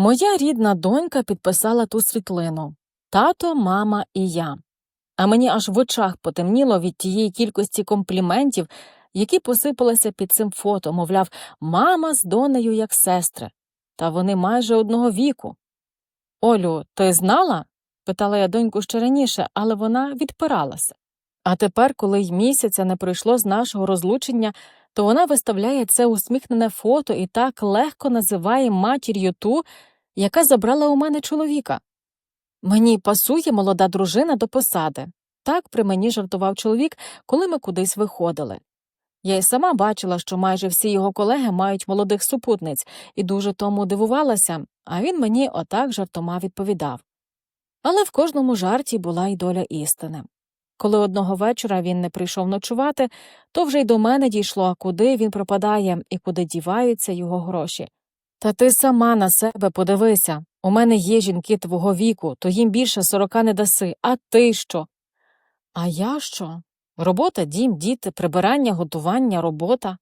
Моя рідна донька підписала ту світлину тато, мама і я. А мені аж в очах потемніло від тієї кількості компліментів, які посипалися під цим фото, мовляв, мама з донею як сестри, та вони майже одного віку. Олю, ти знала? питала я доньку ще раніше, але вона відпиралася. А тепер, коли й місяця не пройшло з нашого розлучення, то вона виставляє це усміхнене фото і так легко називає матір'ю ту, яка забрала у мене чоловіка. Мені пасує молода дружина до посади. Так при мені жартував чоловік, коли ми кудись виходили. Я й сама бачила, що майже всі його колеги мають молодих супутниць, і дуже тому дивувалася, а він мені отак жартома відповідав. Але в кожному жарті була й доля істини. Коли одного вечора він не прийшов ночувати, то вже й до мене дійшло, куди він пропадає і куди діваються його гроші. Та ти сама на себе подивися. У мене є жінки твого віку, то їм більше сорока не даси. А ти що? А я що? Робота, дім, діти, прибирання, готування, робота.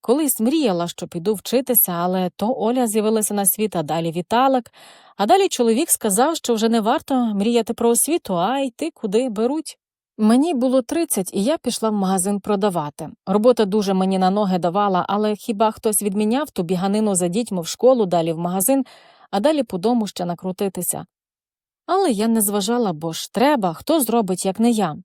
Колись мріяла, що піду вчитися, але то Оля з'явилася на світ, а далі Віталик, а далі чоловік сказав, що вже не варто мріяти про освіту, а йти куди беруть. Мені було 30, і я пішла в магазин продавати. Робота дуже мені на ноги давала, але хіба хтось відміняв ту біганину за дітьми в школу, далі в магазин, а далі по дому ще накрутитися. Але я не зважала, бо ж треба, хто зробить, як не я.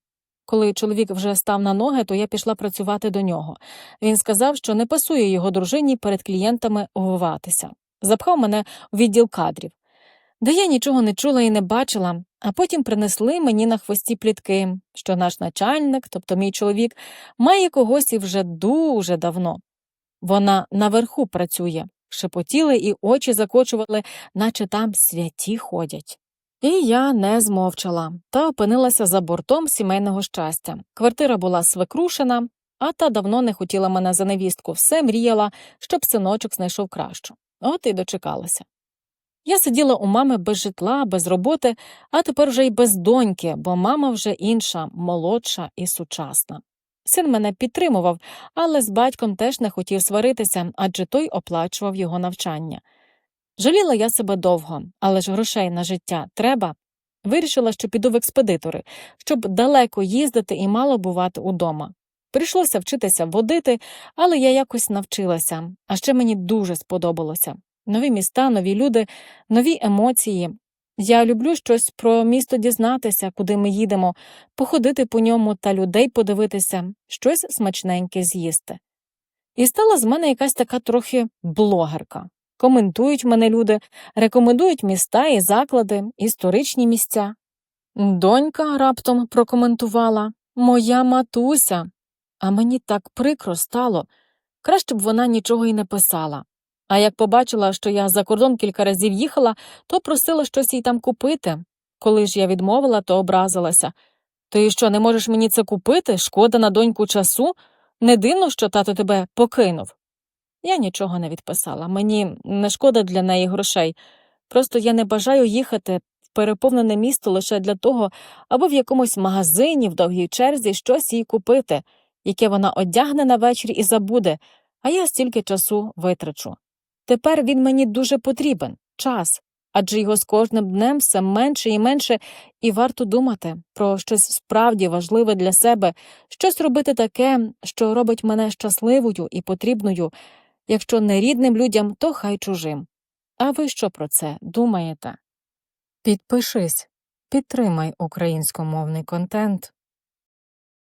Коли чоловік вже став на ноги, то я пішла працювати до нього. Він сказав, що не пасує його дружині перед клієнтами увиватися. Запхав мене у відділ кадрів, де я нічого не чула і не бачила, а потім принесли мені на хвості плітки, що наш начальник, тобто мій чоловік, має когось і вже дуже давно. Вона наверху працює, шепотіли і очі закочували, наче там святі ходять. І я не змовчала та опинилася за бортом сімейного щастя. Квартира була свекрушена, а та давно не хотіла мене за невістку, все мріяла, щоб синочок знайшов кращу. От і дочекалася. Я сиділа у мами без житла, без роботи, а тепер вже й без доньки, бо мама вже інша, молодша і сучасна. Син мене підтримував, але з батьком теж не хотів сваритися, адже той оплачував його навчання. Жаліла я себе довго, але ж грошей на життя треба. Вирішила, що піду в експедитори, щоб далеко їздити і мало бувати удома. Прийшлося вчитися водити, але я якось навчилася, а ще мені дуже сподобалося. Нові міста, нові люди, нові емоції. Я люблю щось про місто дізнатися, куди ми їдемо, походити по ньому та людей подивитися, щось смачненьке з'їсти. І стала з мене якась така трохи блогерка. Коментують мене люди, рекомендують міста і заклади, історичні місця. Донька раптом прокоментувала Моя матуся. А мені так прикро стало. Краще б вона нічого й не писала. А як побачила, що я за кордон кілька разів їхала, то просила щось їй там купити. Коли ж я відмовила, то образилася. Ти що, не можеш мені це купити? Шкода на доньку часу? Не дивно, що тато тебе покинув. Я нічого не відписала. Мені не шкода для неї грошей. Просто я не бажаю їхати в переповнене місто лише для того, аби в якомусь магазині в довгій черзі щось їй купити, яке вона одягне на вечір і забуде, а я стільки часу витрачу. Тепер він мені дуже потрібен час, адже його з кожним днем все менше і менше, і варто думати про щось справді важливе для себе, щось робити таке, що робить мене щасливою і потрібною, якщо не рідним людям, то хай чужим. А ви що про це думаєте? Підпишись, підтримай українськомовний контент.